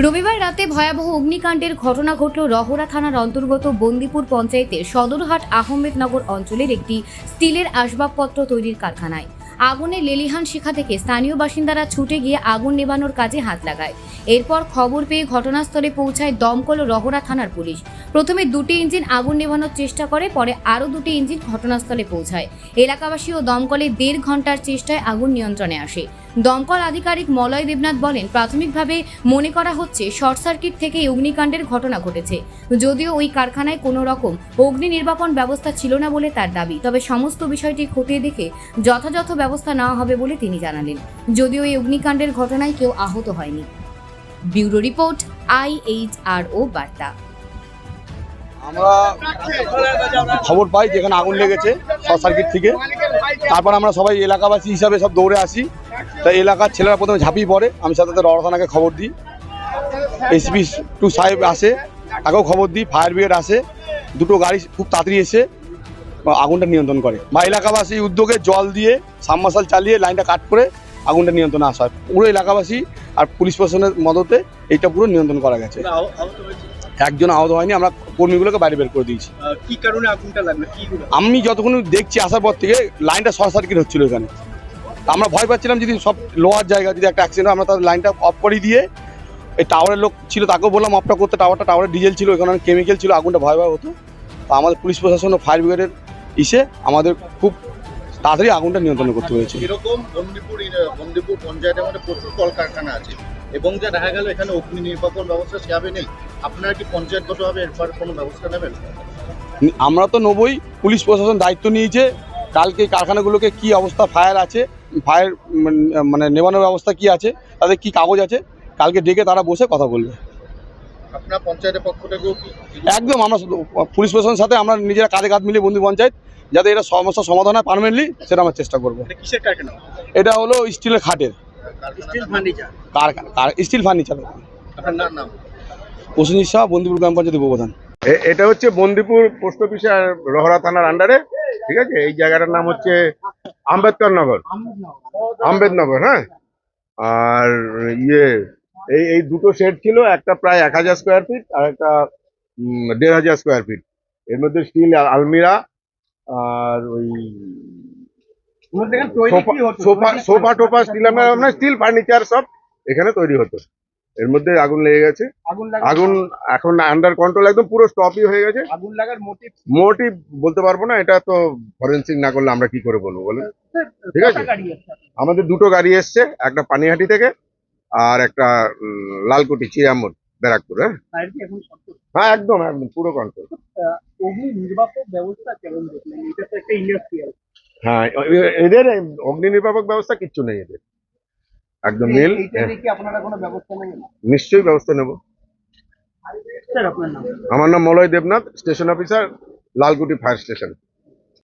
রবিবার রাতে ভয়াবহ অগ্নিকাণ্ডের ঘটনা ঘটল রহরা থানার অন্তর্গত বন্দিপুর পঞ্চায়েতের সদরহাট আহমেদনগর অঞ্চলের একটি স্টিলের আসবাবপত্র তৈরির কারখানায়। আগুনে লেলিহান শিখা থেকে স্থানীয় বাসিন্দারা ছুটে গিয়ে আগুন নেভানোর কাজে হাত লাগায়। এরপর খবর পেয়ে ঘটনাস্থলে পৌঁছায় দমকল ও রহরা থানার পুলিশ। প্রথমে দুটি ইঞ্জিন আগুন নেভানোর চেষ্টা করে, পরে আরও দুটি ইঞ্জিন ঘটনাস্থলে পৌঁছায়। এলাকাবাসী ও দমকলে দেড় ঘণ্টার চেষ্টায় আগুন নিয়ন্ত্রণে আসে। দমকল আধিকারিক মলয় দেবনাথ বলেন, প্রাথমিকভাবে মনে করা হচ্ছে শর্ট সার্কিট থেকে অগ্নিকাণ্ডের ঘটনা ঘটেছে। যদিও ওই কারখানায় কোনো রকম অগ্নি নির্বাপন ব্যবস্থা ছিল না বলে তার দাবি, তবে সমস্ত বিষয়টি খতিয়ে দেখে যথাযথ ব্যবস্থা নেওয়া হবে বলে তিনি জানালেন। যদিও এই অগ্নিকাণ্ডের ঘটনায় কেউ আহত হয়নি। ব্যুরো রিপোর্ট আইএইচআরও বার্তা। আমরা খবর পাই যেখানে আগুন লেগেছে, শর্ট সার্কিট থেকে। তারপর আমরা সবাই এলাকাবাসী হিসাবে সব দৌড়ে আসি। তা এলাকার ছেলেরা প্রথমে ঝাঁপিয়ে পড়ে। আমি সাথে সাথে রড়থানাকে খবর দিই। এসপি টু সাহেব আসে তাকেও খবর দিই। ফায়ার ব্রিগেড আসে দুটো গাড়ি খুব তাড়াতাড়ি এসে আগুনটা নিয়ন্ত্রণ করে। বা এলাকাবাসী উদ্যোগে জল দিয়ে সাবমার্শাল চালিয়ে লাইনটা কাট করে আগুনটা নিয়ন্ত্রণে আসা হয়। পুরো এলাকাবাসী আর পুলিশ প্রশাসনের মদতে এইটা পুরো নিয়ন্ত্রণ করা গেছে। একজন আহত হয়নি আমরা কর্মীগুলোকে বাইরে বের করে দিয়েছি। কি কারণে আগুনটা লাগল? আমি যতক্ষণ দেখছি আসার পর থেকে লাইনটা শর্ট সার্কিট হচ্ছিল এখানে। আমরা ভয় পাচ্ছিলাম যদি সব লোয়ার জায়গা যদি একটা অ্যাক্সিডেন্ট আমরা তাদের লাইনটা অফ করে দিয়ে এই টাওয়ারের লোক ছিল তাকেও বললাম অফটা করতে টাওয়ারটা টাওয়ারে ডিজেল ছিল এখানে কেমিক্যাল ছিল আগুনটা ভয় ভয় হতো। তো আমাদের পুলিশ প্রশাসন ও ফায়ার ব্রিগেডের ইসে আমাদের খুব তাড়াতাড়ি আগুনটা নিয়ন্ত্রণ করতে হয়েছে। এরকম বন্দিপুর বন্দিপুর পঞ্চায়েতের মধ্যে প্রচুর কলকারখানা আছে এবং যা দেখা গেল এখানে অগ্নি নির্বাপন ব্যবস্থা সেভাবে নেই। আপনারা কি পঞ্চায়েতগতভাবে এরপর কোনো ব্যবস্থা নেবেন? আমরা তো নেবই পুলিশ প্রশাসন দায়িত্ব নিয়েছে কালকে কারখানাগুলোকে কি অবস্থা ফায়ার আছে? ফায়ার মানে নেবানোর ব্যবস্থা কি আছে? তাদের কি কাগজ আছে? কালকে ডেকে তারা বসে কথা বলবে। আপনার পঞ্চায়েতের পক্ষ থেকেও একদম আমরা পুলিশ প্রশাসনের সাথে আমরা নিজেরা কাঁধে কাঁধ মিলিয়ে বন্ধু পঞ্চায়েত যাতে এটা সমস্যার সমাধান হয় পারমানেন্টলি সেটা আমরা চেষ্টা করব। এটা কিসের কারখানা? এটা হলো স্টিলের খাটের। Steel furniture. কার স্টিল ফার্নিচার নাম? নাম। প্রসেনজিৎ শাহ বন্দিপুর গ্রাম পঞ্চায়েত উপপ্রধান। এ- এটা হচ্ছে বন্দিপুর পোস্ট অফিস রহরা থানার আন্ডারে ঠিক আছে? এই জায়গাটার নাম হচ্ছে আম্বেদকর নগর আম্বেদনগর হ্যাঁ? আর ইয়ে এই এই দুটো সেট ছিল একটা প্রায় এক হাজার স্কোয়ার ফিট আর একটা দেড় হাজার স্কোয়ার ফিট এর মধ্যে স্টিল আলমিরা আর ওই সোফা সোফা সোফা টোফা স্টিল আমরা স্টিল ফার্নিচার সব এখানে তৈরি হতো। এর মধ্যে আগুন লেগে গেছে। আগুন এখন আন্ডার কন্ট্রোল একদম পুরো স্টপই হয়ে গেছে। আগুন লাগার মোটিভ মোটিভ বলতে পারব না এটা তো ফরেন্সিক না করলে আমরা কি করে বলব বলেন? ঠিক আছে? আমাদের দুটো গাড়ি এসছে একটা পানিহাটি থেকে আর একটা লালকুটি চিরামুর ব্যারাকপুর হ্যাঁ? হ্যাঁ একদম একদম পুরো কন্ট্রোল অগ্নি নির্বাপক ব্যবস্থা কেমন দেখলেন? এটা তো একটা ইন্ডাস্ট্রিয়াল হ্যাঁ এদের অগ্নি নির্বাপক ব্যবস্থা কিচ্ছু নেই এদের। একদম নেবেন? নিশ্চয়ই ব্যবস্থা নেব। আমার নাম Malay Debnath station officer Lalkuti fire station.